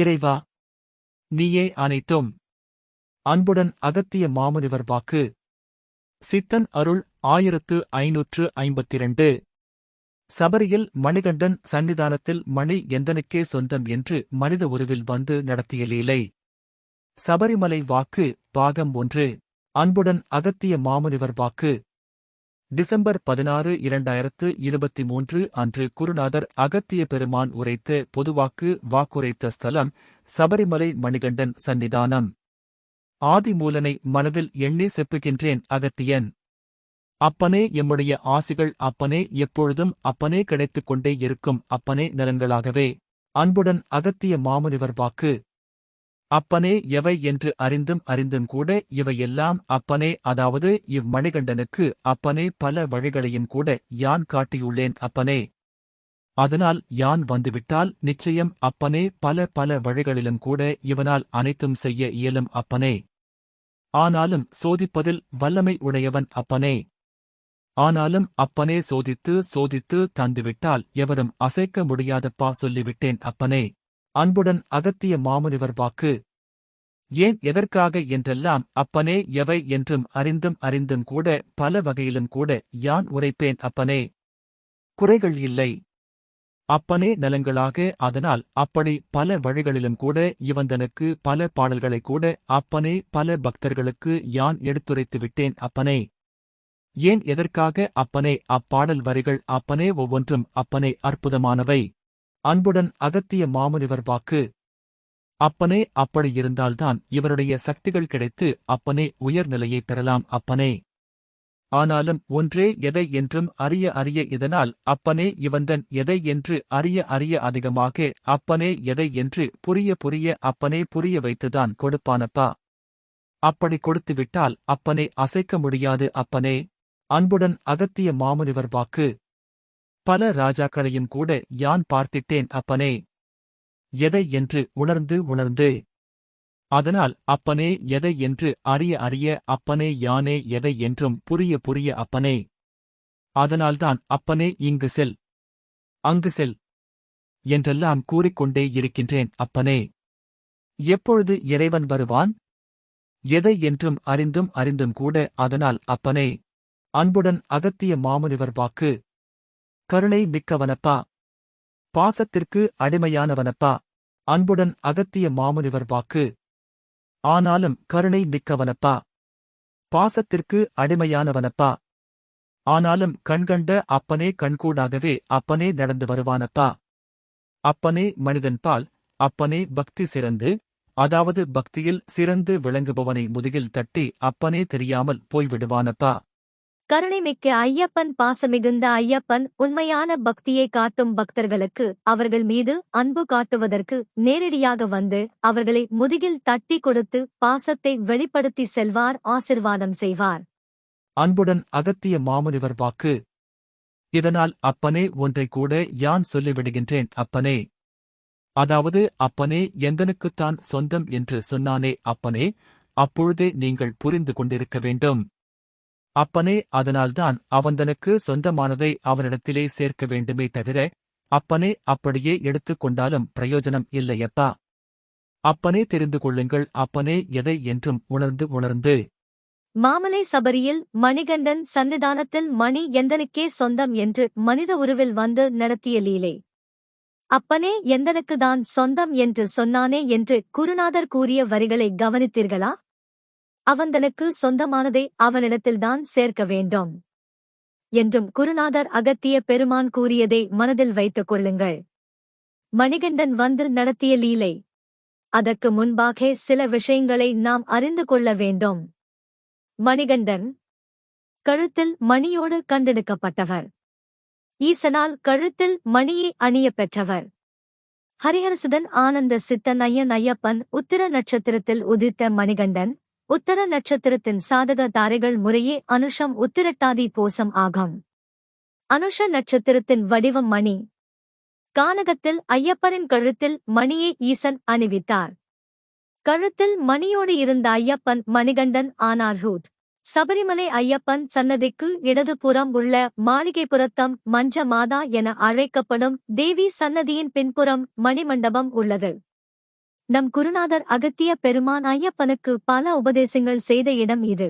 இறைவா நீயே அனைத்தும். அன்புடன் அகத்திய மாமுனிவர் வாக்கு. சித்தன் அருள் ஆயிரத்து ஐநூற்று ஐம்பத்திரண்டு. சபரியில் மணிகண்டன் சன்னிதானத்தில் மணி எந்தனுக்கே சொந்தம் என்று மனித உருவில் வந்து நடத்திய லீலை. சபரிமலை வாக்கு பாகம் ஒன்று. அன்புடன் அகத்திய மாமுனிவர் வாக்கு. டிசம்பர் பதினாறு இரண்டாயிரத்து இருபத்தி மூன்று அன்று குருநாதர் அகத்திய பெருமான் உரைத்த பொதுவாக்கு வாக்குரைத்த ஸ்தலம் சபரிமலை மணிகண்டன் சன்னிதானம். ஆதிமூலனை மனதில் எண்ணி செப்புகின்றேன் அகத்தியன். அப்பனே எம்முடைய ஆசிகள் அப்பனே எப்பொழுதும் அப்பனே கிடைத்துக் கொண்டே இருக்கும் அப்பனே நலன்களாகவே அன்புடன் அகத்திய மாமுனிவர் வாக்கு. அப்பனே எவை என்று அறிந்தும் அறிந்தும் கூட இவையெல்லாம் அப்பனே அதாவது இம்மணிகண்டனுக்கு அப்பனே பல வழிகளையும் கூட யான் காட்டியுள்ளேன் அப்பனே. அதனால் யான் வந்துவிட்டால் நிச்சயம் அப்பனே பல பல வழிகளிலும் கூட இவனால் அனைத்தும் செய்ய இயலும் அப்பனே. ஆனாலும் சோதிப்பதில் வல்லமை உடையவன் அப்பனே. ஆனாலும் அப்பனே சோதித்து சோதித்து தந்துவிட்டால் எவரும் அசைக்க முடியாதப்பா சொல்லிவிட்டேன் அப்பனே. அன்புடன் அகத்திய மாமுனிவர் வாக்கு. ஏன் எதற்காக என்றெல்லாம் அப்பனே எவை என்றும் அறிந்தும் அறிந்தும் கூட பல வகையிலும் கூட யான் உரைப்பேன் அப்பனே? குறைகள் இல்லை. அப்பனே நலங்களாக அதனால் அப்படி பல வழிகளிலும் கூட இவந்தனுக்கு பல பாடல்களை கூட அப்பனே பல பக்தர்களுக்கு யான் எடுத்துரைத்து விட்டேன் அப்பனே. ஏன் எதற்காக அப்பனே அப்பாடல் வரிகள் அப்பனே ஒவ்வொன்றும் அப்பனே அற்புதமானவை? அன்புடன் அகத்திய மாமுனிவர் வாக்கு. அப்பனே அப்படியிருந்தால்தான் இவருடைய சக்திகள் கிடைத்து அப்பனே உயர்நிலையை பெறலாம் அப்பனே. ஆனாலும் ஒன்றே எதை என்றும் அறிய அறிய இதனால் அப்பனே இவந்தன் எதை என்று அறிய அறிய அதிகமாக அப்பனே எதை என்று புரிய புரிய அப்பனே புரிய வைத்துதான் கொடுப்பானப்பா. அப்படி கொடுத்துவிட்டால் அப்பனே அசைக்க முடியாது அப்பனே. அன்புடன் அகத்திய மாமுனிவர் வாக்கு. பல ராஜாக்களையும் கூட யான் பார்த்திட்டேன் அப்பனே. எதை என்று உணர்ந்து உணர்ந்து. அதனால் அப்பனே எதை என்று அறிய அறிய அப்பனே யானே எதை என்றும் புரிய புரிய அப்பனே. அதனால்தான் அப்பனே இங்கு செல். அங்கு செல். என்றெல்லாம் கூறிக்கொண்டே இருக்கின்றேன் அப்பனே. எப்பொழுது இறைவன் வருவான்? எதை என்றும் அறிந்தும் அறிந்தும் கூட அதனால் அப்பனே. அன்புடன் அகத்திய மாமுனிவர் வாக்கு. கருணை மிக்கவனப்பா. பாசத்திற்கு அடிமையானவனப்பா. அன்புடன் அகத்திய மாமுனிவர் வாக்கு. ஆனாலும் கருணை மிக்கவனப்பா. பாசத்திற்கு அடிமையானவனப்பா. ஆனாலும் கண்கண்ட அப்பனே கண்கூடாகவே அப்பனே நடந்து வருவானப்பா. அப்பனே மனிதன்பால் அப்பனே பக்தி சிறந்து அதாவது பக்தியில் சிறந்து விளங்குபவனை முதுகில் தட்டி அப்பனே தெரியாமல் போய்விடுவானப்பா. கருணைமிக்க ஐயப்பன் பாசமிகுந்த ஐயப்பன் உண்மையான பக்தியை காட்டும் பக்தர்களுக்கு அவர்கள் மீது அன்பு காட்டுவதற்கு நேரடியாக வந்து அவர்களை முதுகில் தட்டி கொடுத்து பாசத்தை வெளிப்படுத்தி செல்வார் ஆசிர்வாதம் செய்வார். அன்புடன் அகத்திய மாமுனிவர் வாக்கு. இதனால் அப்பனே ஒன்றை கூட யான் சொல்லிவிடுகின்றேன் அப்பனே. அதாவது அப்பனே எந்தனுக்குத்தான் சொந்தம் என்று சொன்னானே அப்பனே. அப்பொழுதே நீங்கள் புரிந்து கொண்டிருக்க வேண்டும். அப்பனே அதனால்தான் அவந்தனுக்கு சொந்தமானதை அவனிடத்திலே சேர்க்க வேண்டுமே தவிர அப்பனே அப்படியே எடுத்துக் கொண்டாலும் பிரயோஜனம் இல்லையப்பா. அப்பனே தெரிந்து கொள்ளுங்கள் அப்பனே எதை என்றும் உணர்ந்து உணர்ந்து. மாமலை சபரியில் மணிகண்டன் சன்னிதானத்தில் மணி எந்தனுக்கே சொந்தம் என்று மனித உருவில் வந்து நடத்திய லீலை. அப்பனே எந்தனுக்குதான் சொந்தம் என்று சொன்னானே என்று குருநாதர் கூறிய வரிகளை கவனித்தீர்களா? அவந்தனுக்கு சொந்தமானதை அவனிடத்தில்தான் சேர்க்க வேண்டும். என்றும் குருநாதர் அகத்திய பெருமான் கூறியதை மனதில் வைத்துக் கொள்ளுங்கள். மணிகண்டன் வந்து நடத்திய லீலை. அதற்கு முன்பாக சில விஷயங்களை நாம் அறிந்து கொள்ள வேண்டும். மணிகண்டன் கழுத்தில் மணியோடு கண்டெடுக்கப்பட்டவர். ஈசனால் கழுத்தில் மணியை அணிய பெற்றவர். ஹரிஹரசுதன் ஆனந்த சித்தன் ஐயன் ஐயப்பன் உத்திர நட்சத்திரத்தில் உதித்த மணிகண்டன் உத்தர நட்சத்திரத்தின் சாதக தாரைகள் முறையே அனுஷம் உத்திரட்டாதி போசம் ஆகும். அனுஷ நட்சத்திரத்தின் வடிவம் மணி. கானகத்தில் ஐயப்பனின் கழுத்தில் மணியை ஈசன் அணிவித்தார். கழுத்தில் மணியோடு இருந்த ஐயப்பன் மணிகண்டன் ஆனார் ஹூத். சபரிமலை ஐயப்பன் சன்னதிக்கு இடதுபுறம் உள்ள மாளிகைப்புறத்தம் மஞ்ச மாதா என அழைக்கப்படும் தேவி சன்னதியின் பின்புறம் மணிமண்டபம் உள்ளது. நம் குருநாதர் அகத்திய பெருமான் ஐயப்பனுக்கு பல உபதேசங்கள் செய்த இடம் இது.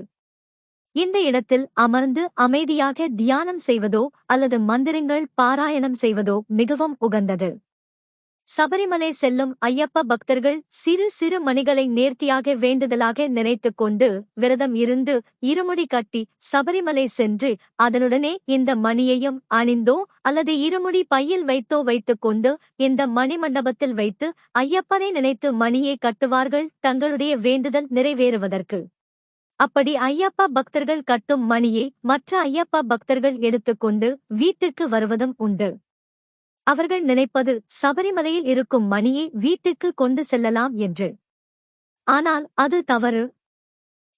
இந்த இடத்தில் அமர்ந்து அமைதியாக தியானம் செய்வதோ அல்லது மந்திரங்கள் பாராயணம் செய்வதோ மிகவும் உகந்தது. சபரிமலை செல்லும் ஐயப்ப பக்தர்கள் சிறு சிறு மணிகளை நேர்த்தியாக வேண்டுதலாக நினைத்துக் கொண்டு விரதம் இருந்து இருமுடி கட்டி சபரிமலை சென்று அதனுடனே இந்த மணியையும் அணிந்தோ அல்லது இருமுடி பையில் வைத்தோ வைத்துக் கொண்டு இந்த மணிமண்டபத்தில் வைத்து ஐயப்பனை நினைத்து மணியை கட்டுவார்கள் தங்களுடைய வேண்டுதல் நிறைவேறுவதற்கு. அப்படி ஐயப்பா பக்தர்கள் கட்டும் மணியை மற்ற ஐயப்பா பக்தர்கள் எடுத்துக்கொண்டு வீட்டிற்கு வருவதும் உண்டு. அவர்கள் நினைப்பது சபரிமலையில் இருக்கும் மணியை வீட்டுக்கு கொண்டு செல்லலாம் என்று. ஆனால் அது தவறு.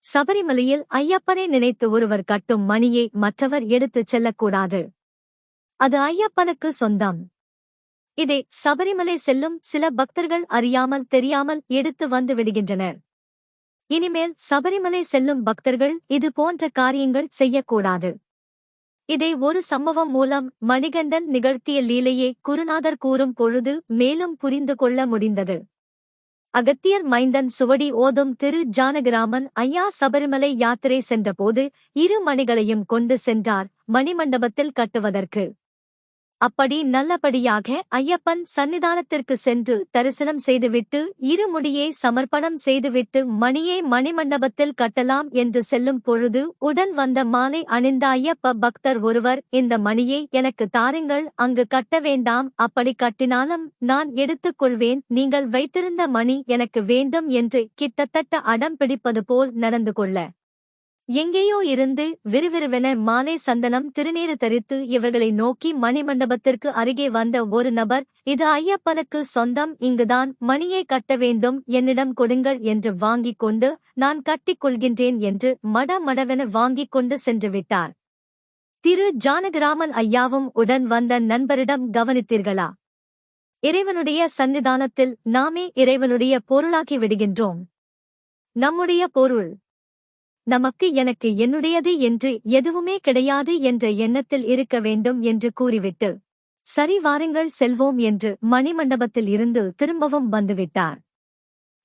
சபரிமலையில் ஐயப்பனை நினைத்து ஒருவர் கட்டும் மணியை மற்றவர் எடுத்துச் செல்லக்கூடாது. அது ஐயப்பனுக்கு சொந்தம். இதை சபரிமலை செல்லும் சில பக்தர்கள் அறியாமல் தெரியாமல் எடுத்து வந்து விடுகின்றனர். இனிமேல் சபரிமலை செல்லும் பக்தர்கள் இது போன்ற காரியங்கள் செய்யக்கூடாது. இதை ஒரு சம்பவம் மூலம் மணிகண்டன் நிகழ்த்திய லீலையை குருநாதர் கூறும் பொழுது மேலும் புரிந்து கொள்ள முடிந்தது. அகத்தியர் மைந்தன் சுவடி ஓதும் திரு ஜானகிராமன் ஐயா சபரிமலை யாத்திரை சென்றபோது இரு மணிகளையும் கொண்டு சென்றார் மணிமண்டபத்தில் கட்டுவதற்கு. அப்படி நல்லபடியாக ஐயப்பன் சன்னிதானத்திற்கு சென்று தரிசனம் செய்துவிட்டு இருமுடியை சமர்ப்பணம் செய்துவிட்டு மணியை மணிமண்டபத்தில் கட்டலாம் என்று செல்லும் பொழுது உடன் வந்த மாலை அணிந்த ஐயப்ப பக்தர் ஒருவர் இந்த மணியை எனக்கு தாருங்கள் அங்கு கட்ட வேண்டாம் அப்படி கட்டினாலும் நான் எடுத்துக் கொள்வேன் நீங்கள் வைத்திருந்த மணி எனக்கு வேண்டும் என்று கிட்டத்தட்ட அடம் பிடிப்பது போல் நடந்து கொள்ள எங்கேயோ இருந்து விறுவிறுவென மாலை சந்தனம் திருநீறு தரித்து இவர்களை நோக்கி மணிமண்டபத்திற்கு அருகே வந்த ஒரு நபர் இது ஐயப்பனுக்கு சொந்தம் இங்குதான் மணியை கட்ட வேண்டும் என்னிடம் கொடுங்கள் என்று வாங்கிக் கொண்டு நான் கட்டிக் கொள்கின்றேன் என்று மட மடவென வாங்கிக் கொண்டு சென்று விட்டார். திரு. ஜானகிராமன் ஐயாவும் உடன் வந்த நண்பரிடம் கவனித்தீர்களா? இறைவனுடைய சன்னிதானத்தில் நாமே இறைவனுடைய பொருளாக்கி விடுகின்றோம். நம்முடைய பொருள் நமக்கு எனக்கு என்னுடையது என்று எதுவுமே கிடையாது என்ற எண்ணத்தில் இருக்க வேண்டும் என்று கூறிவிட்டு சரி வாருங்கள் செல்வோம் என்று மணிமண்டபத்தில் இருந்து திரும்பவும் வந்துவிட்டார்.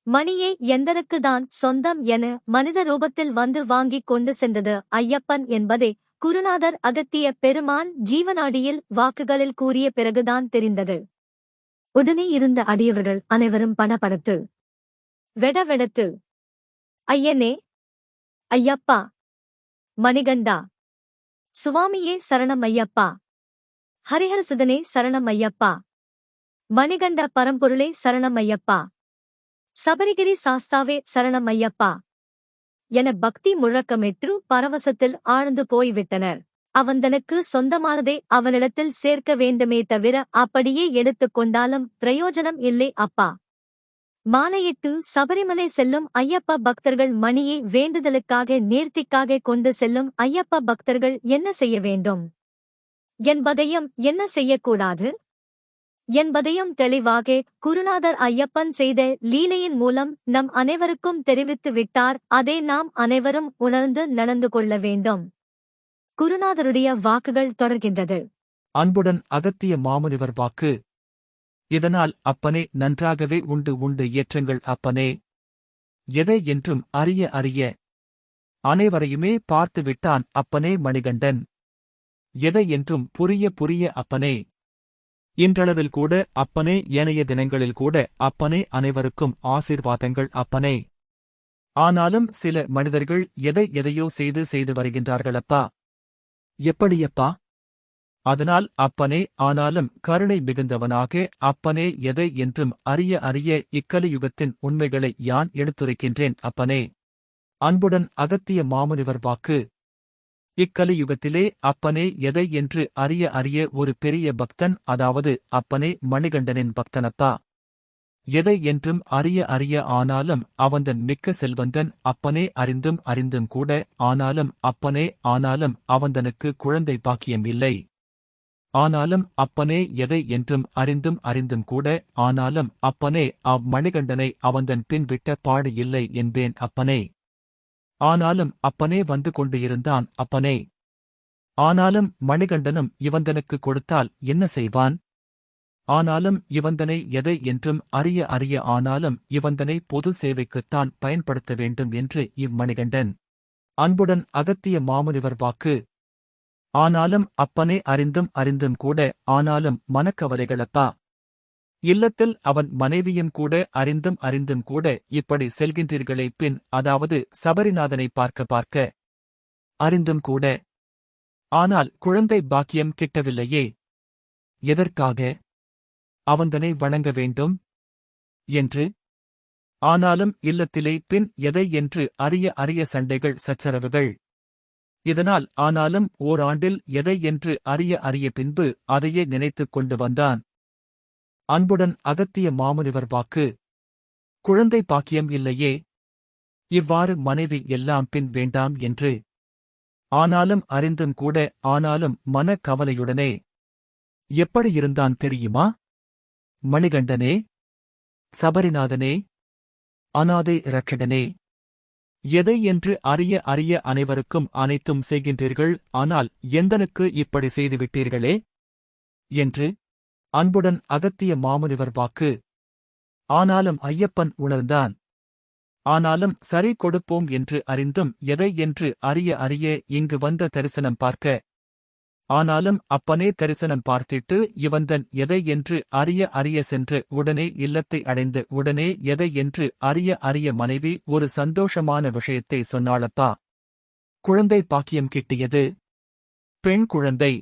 மணியை எந்தருக்குதான் சொந்தம் என மனித ரூபத்தில் வந்து வாங்கிக் கொண்டு சென்றது ஐயப்பன் என்பதை. குருநாதர் அகத்திய பெருமான் ஜீவனாடியில் வாக்குகளில் கூறிய பிறகுதான் தெரிந்தது. உடனே இருந்த அடியவர்கள் அனைவரும் பணப்படத்து வெடவெடத்து ஐயனே ஐயப்பா. மணிகண்டா. சுவாமியே சரணம் ஐயப்பா. ஹரிஹரசுதனே சரணம் ஐயப்பா. மணிகண்ட பரம்பொருளே சரணம் ஐயப்பா. சபரிகிரி சாஸ்தாவே சரணம் ஐயப்பா. என பக்தி முழக்கமிட்டு பரவசத்தில் ஆழ்ந்து போய்விட்டனர். அவந்தனுக்கு சொந்தமானதை அவனிடத்தில் சேர்க்க வேண்டுமே தவிர அப்படியே எடுத்துக் கொண்டாலும் பிரயோஜனம் இல்லை அப்பா. மாலையிட்டு சபரிமலை செல்லும் ஐயப்ப பக்தர்கள் மணியை வேண்டுதலுக்காக நேர்த்திக்காக கொண்டு செல்லும் ஐயப்ப பக்தர்கள் என்ன செய்ய வேண்டும்? என்பதையும் என்ன செய்யக்கூடாது? என்பதையும் தெளிவாக குருநாதர் ஐயப்பன் செய்த லீலையின் மூலம் நம் அனைவருக்கும் தெரிவித்து விட்டார். அதை நாம் அனைவரும் உணர்ந்து நடந்து கொள்ள வேண்டும். குருநாதருடைய வாக்குகள் தொடர்கின்றது. அன்புடன் அகத்திய மாமுனிவர் வாக்கு. இதனால் அப்பனே நன்றாகவே உண்டு உண்டு ஏற்றங்கள் அப்பனே. எதை என்றும் அறிய அறிய. அனைவரையுமே பார்த்து விட்டான் அப்பனே மணிகண்டன். எதை என்றும் புரிய புரிய அப்பனே. இன்றளவில் கூட அப்பனே ஏனைய தினங்களில் கூட அப்பனே அனைவருக்கும் ஆசீர்வாதங்கள் அப்பனே. ஆனாலும் சில மனிதர்கள் எதை எதையோ செய்து செய்து வருகின்றார்களப்பா. எப்படியப்பா? அதனால் அப்பனே ஆனாலும் கருணை மிகுந்தவனாக அப்பனே எதை என்றும் அறிய அறிய இக்கலியுகத்தின் உண்மைகளை யான் எடுத்துரைக்கின்றேன் அப்பனே. அன்புடன் அகத்திய மாமுனிவர் வாக்கு. இக்கலியுகத்திலே அப்பனே எதை என்று அறிய அறிய ஒரு பெரிய பக்தன் அதாவது அப்பனே மணிகண்டனின் பக்தனப்பா எதை என்றும் அறிய அறிய ஆனாலும் அவந்தன் மிக்க செல்வந்தன் அப்பனே அறிந்தும் அறிந்தும் கூட ஆனாலும் அப்பனே ஆனாலும் அவந்தனுக்கு குழந்தை பாக்கியம் இல்லை. ஆனாலும் அப்பனே எதை என்றும் அறிந்தும் அறிந்தும் கூட ஆனாலும் அப்பனே அம்மணிகண்டனை அவந்தன் பின் விட்ட பாடு இல்லை என்பேன் அப்பனே. ஆனாலும் அப்பனே வந்து கொண்டு இருந்தான் அப்பனே. ஆனாலும் மணிகண்டனும் இவந்தனுக்கு கொடுத்தால் என்ன செய்வான்? ஆனாலும் இவந்தனை எதை என்றும் அறிய அறிய ஆனாலும் இவந்தனை பொது சேவைக்குத்தான் பயன்படுத்த வேண்டும் என்று இம்மணிகண்டன் அன்புடன் அகத்திய மாமுனிவர் வாக்கு ஆனாலும் அப்பனே அறிந்தும் அறிந்தும் கூட ஆனாலும் மனக்கவலைகளப்பா இல்லத்தில் அவன் மனைவியும் கூட அறிந்தும் அறிந்தும் கூட இப்படி செல்கின்றீர்களே பின் அதாவது சபரிநாதனை பார்க்க பார்க்க அறிந்தும் கூட. ஆனால் குழந்தை பாக்கியம் கிட்டவில்லையே. எதற்காக? அவந்தனை வணங்க வேண்டும் என்று. ஆனாலும் இல்லத்திலே பின் எதை என்று அரிய அரிய சண்டைகள் சச்சரவுகள். இதனால் ஆனாலும் ஓராண்டில் எதை என்று அறிய அறிய பின்பு அதையே நினைத்துக் கொண்டு வந்தான். அன்புடன் அகத்திய மாமுனிவர் வாக்கு குழந்தை பாக்கியம் இல்லையே இவ்வாறு மனைவி எல்லாம் பின் வேண்டாம் என்று. ஆனாலும் அறிந்தும் கூட ஆனாலும் மன கவலையுடனே தெரியுமா? மணிகண்டனே சபரிநாதனே அநாதை ரக்கடனே எதை என்று அறிய அறிய அனைவருக்கும் அனைத்தும் செய்கின்றீர்கள் ஆனால் எந்தனுக்கு இப்படி செய்துவிட்டீர்களே? என்று அன்புடன் அகத்திய மாமுனிவர் வாக்கு. ஆனாலும் ஐயப்பன் உணர்ந்தான். ஆனாலும் சரி கொடுப்போம் என்று அறிந்தும் எதை என்று அறிய அறிய இங்கு வந்த தரிசனம் பார்க்க ஆனாலும் அப்பனே தரிசனம் பார்த்திட்டு இவந்தன் எதை என்று அறிய அறிய சென்று உடனே இல்லத்தை அடைந்து உடனே எதை என்று அறிய அறிய மனைவி ஒரு சந்தோஷமான விஷயத்தை சொன்னாளப்பா. குழந்தை பாக்கியம் கிட்டியது. பெண் குழந்தை.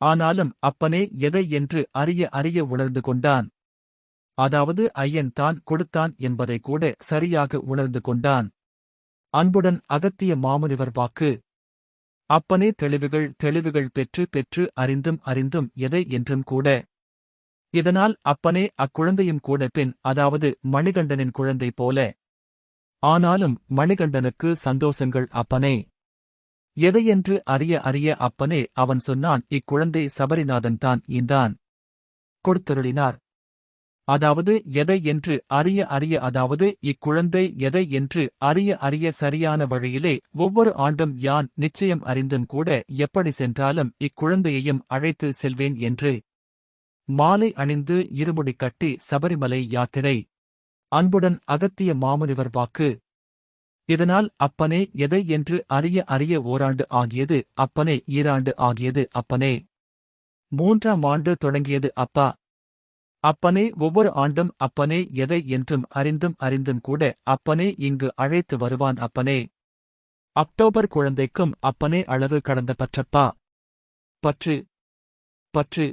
ஆனாலும் அப்பனே எதை என்று அறிய அறிய உணர்ந்து கொண்டான். அதாவது ஐயன் தான் கொடுத்தான் என்பதை கூட சரியாக உணர்ந்து கொண்டான். அன்புடன் அகத்திய மாமுனிவர் வாக்கு. அப்பனே தெளிவுகள் தெளிவுகள் பெற்று பெற்று அறிந்தும் அறிந்தும் எதை என்றும் கூட. இதனால் அப்பனே அக்குழந்தையும் கூட பின் அதாவது மணிகண்டனின் குழந்தை போல. ஆனாலும் மணிகண்டனுக்கு சந்தோஷங்கள் அப்பனே. எதையென்று அறிய அறிய அப்பனே அவன் சொன்னான் இக்குழந்தை சபரிநாதன் தான் இந்தான். கொடுத்தருளினார். அதாவது எதை என்று அறிய அறிய அதாவது இக்குழந்தை எதை என்று அறிய அறிய சரியான வழியிலே ஒவ்வொரு ஆண்டும் யான் நிச்சயம் அறிந்தும் கூட எப்படி சென்றாலும் இக்குழந்தையையும் அழைத்து செல்வேன் என்று. மாலை அணிந்து இருமுடி கட்டி சபரிமலை யாத்திரை. அன்புடன் அகத்திய மாமுனிவர் வாக்கு. இதனால் அப்பனே எதை என்று அறிய அறிய ஓராண்டு ஆகியது அப்பனே ஈராண்டு ஆகியது அப்பனே. மூன்றாம் ஆண்டு தொடங்கியது அப்பா. அப்பனே ஒவ்வொரு ஆண்டும் அப்பனே எதை என்றும் அறிந்தும் அறிந்தும் கூட அப்பனே இங்கு அழைத்து வருவான் அப்பனே. அக்டோபர் குழந்தைக்கும் அப்பனே அளவு கடந்த பற்றப்பா. பற்று. பற்று.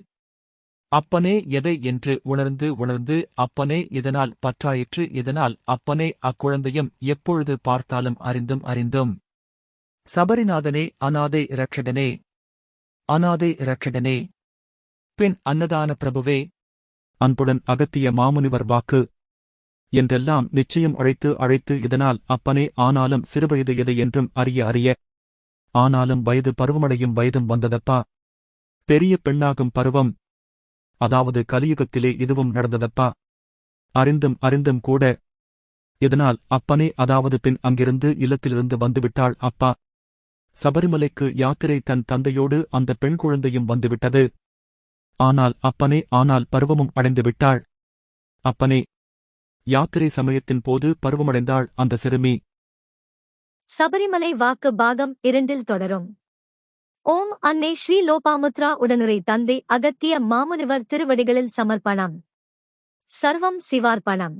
அப்பனே எதை என்று உணர்ந்து உணர்ந்து அப்பனே இதனால் பற்றாயிற்று இதனால் அப்பனே அக்குழந்தையும் எப்பொழுது பார்த்தாலும் அறிந்தும் அறிந்தும். சபரிநாதனே அநாதை இரட்சடனே அநாதை இரட்சடனே பின் அன்னதான பிரபுவே அன்புடன் அகத்திய மாமுனிவர் வாக்கு. என்றெல்லாம் நிச்சயம் அழைத்து அழைத்து இதனால் அப்பனே ஆனாலும் சிறுவயது எதை என்றும் அறிய அறிய. ஆனாலும் வயது பருவமடையும் வயதும் வந்ததப்பா? பெரிய பெண்ணாகும் பருவம். அதாவது கலியுகத்திலே இதுவும் நடந்ததப்பா? அறிந்தும் அறிந்தும் கூட. இதனால் அப்பனே அதாவது பின் அங்கிருந்து இல்லத்திலிருந்து வந்துவிட்டாள் அப்பா. சபரிமலைக்கு யாத்திரை தன் தந்தையோடு அந்த பெண் குழந்தையும் வந்துவிட்டது. ஆனால் அப்பனே ஆனால் பருவமும் அடைந்து விட்டாள் அப்பனே யாத்திரை சமயத்தின் போது பருவமடைந்தாள் அந்த சிறுமி. சபரிமலை வாக்கு பாகம் இரண்டில் தொடரும். ஓம் அன்னை ஸ்ரீ லோபாமுத்ரா உடனுரை தந்தை அகத்திய மாமுனிவர் திருவடிகளில் சமர்ப்பணம். சர்வம் சிவார்ப்பணம்.